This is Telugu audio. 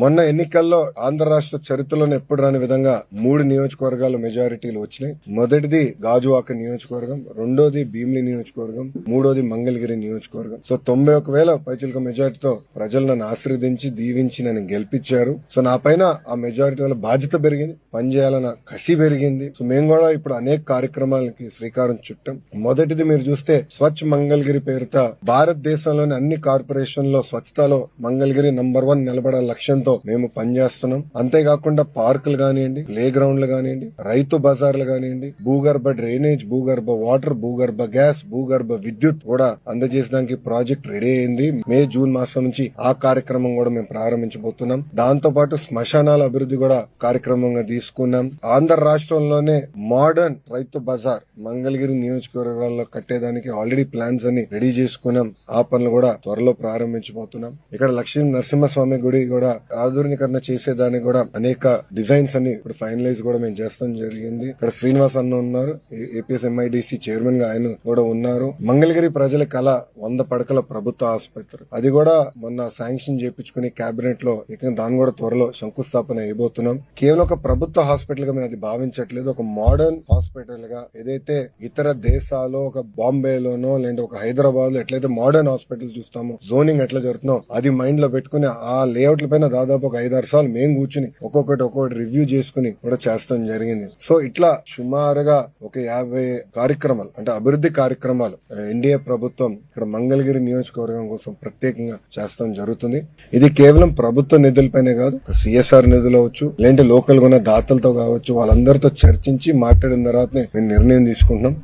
మొన్న ఎన్నికల్లో ఆంధ్ర రాష్ట్ర చరిత్రలోనే ఎప్పుడు రాని విధంగా మూడు నియోజకవర్గాల మెజారిటీలు వచ్చినాయి. మొదటిది గాజువాక నియోజకవర్గం రెండోది భీమిలి నియోజకవర్గం మూడోది మంగళగిరి నియోజకవర్గం. సో తొంభై ఒక వేల పైచిలక మెజారిటీతో ప్రజలు నన్ను ఆశీర్వదించి దీవించి నన్ను గెలిపించారు. సో నా పైన ఆ మెజారిటీ వల్ల బాధ్యత పెరిగింది పనిచేయాలన్న కసి పెరిగింది. సో మేము కూడా ఇప్పుడు అనేక కార్యక్రమాలకి శ్రీకారం చుట్టాం. మొదటిది మీరు చూస్తే స్వచ్ఛ మంగళగిరి పేరుతో భారతదేశంలోని అన్ని కార్పొరేషన్లో స్వచ్ఛతలో మంగళగిరి నంబర్ వన్ నిలబడే లక్ష్యంతో మేము పనిచేస్తున్నాం. అంతేకాకుండా పార్కులు కానివ్వండి ప్లే గ్రౌండ్లు కానివ్వండి రైతు బజార్లు కానివ్వండి భూగర్భ డ్రైనేజ్ భూగర్భ వాటర్ భూగర్భ గ్యాస్ భూగర్భ విద్యుత్ కూడా అందజేసడానికి ప్రాజెక్ట్ రెడీ అయింది. మే జూన్ మాసం నుంచి ఆ కార్యక్రమం కూడా మేము ప్రారంభించబోతున్నాం. దాంతో పాటు శ్మశానాల అభివృద్ధి కూడా కార్యక్రమంగా తీసుకున్నాం. ఆంధ్ర రాష్ట్రంలోనే మోడర్న్ రైతు బజార్ మంగళగిరి నియోజకవర్గాల్లో కట్టేదానికి ఆల్రెడీ ప్లాన్స్ అన్ని రెడీ చేసుకున్నాం. ఆ పనులు కూడా త్వరలో ప్రారంభించబోతున్నాం. ఇక్కడ లక్ష్మీ నరసింహస్వామి గుడి కూడా ఆధునీకరణ చేసేదానికి కూడా అనేక డిజైన్స్ అన్ని ఇప్పుడు ఫైనలైజ్ కూడా మేము చేస్తాం జరిగింది. ఇక్కడ శ్రీనివాస్ అన్న ఉన్నారు ఏపీఎస్ ఎంఐడిసి చైర్మన్గా ఆయన కూడా ఉన్నారు. మంగళగిరి ప్రజల కళ వంద పడకల ప్రభుత్వ ఆసుపత్రి. అది కూడా మొన్న శాంక్షన్ చేపించుకుని కేబినెట్లో ఇక దాన్ని కూడా త్వరలో శంకుస్థాపన అయిపోతున్నాం. కేవలం ఒక ప్రభుత్వ హాస్పిటల్గా మేము అది భావించట్లేదు. ఒక మోడర్న్ హాస్పిటల్గా ఏదైతే ఇతర దేశాల్లో ఒక బాంబేలోనో లేదంటే ఒక హైదరాబాద్లో ఎట్లయితే మోడర్న్ హాస్పిటల్ చూస్తామో జోనింగ్ ఎట్లా జరుగుతుందో అది మైండ్లో పెట్టుకుని ఆ లేఅవుట్ల పైన దాదాపు ఒక ఐదారు సార్లు మేము కూర్చుని ఒక్కొక్కటి ఒక్కొక్కటి రివ్యూ చేసుకుని కూడా చేస్తాం జరిగింది. సో ఇట్లా సుమారుగా ఒక యాభై కార్యక్రమాలు అంటే అభివృద్ధి కార్యక్రమాలు ఎన్డీఏ ప్రభుత్వం ఇక్కడ మంగళగిరి నియోజకవర్గం కోసం ప్రత్యేకంగా చేస్తాం జరుగుతుంది. ఇది కేవలం ప్రభుత్వ నిధులపైనే కాదు సిఎస్ఆర్ నిధులు అవచ్చు లేదంటే లోకల్ ఉన్న దాతలతో కావచ్చు వాళ్ళందరితో చర్చించి మాట్లాడిన తర్వాతనే మేము నిర్ణయం తీసుకుంటున్నాం.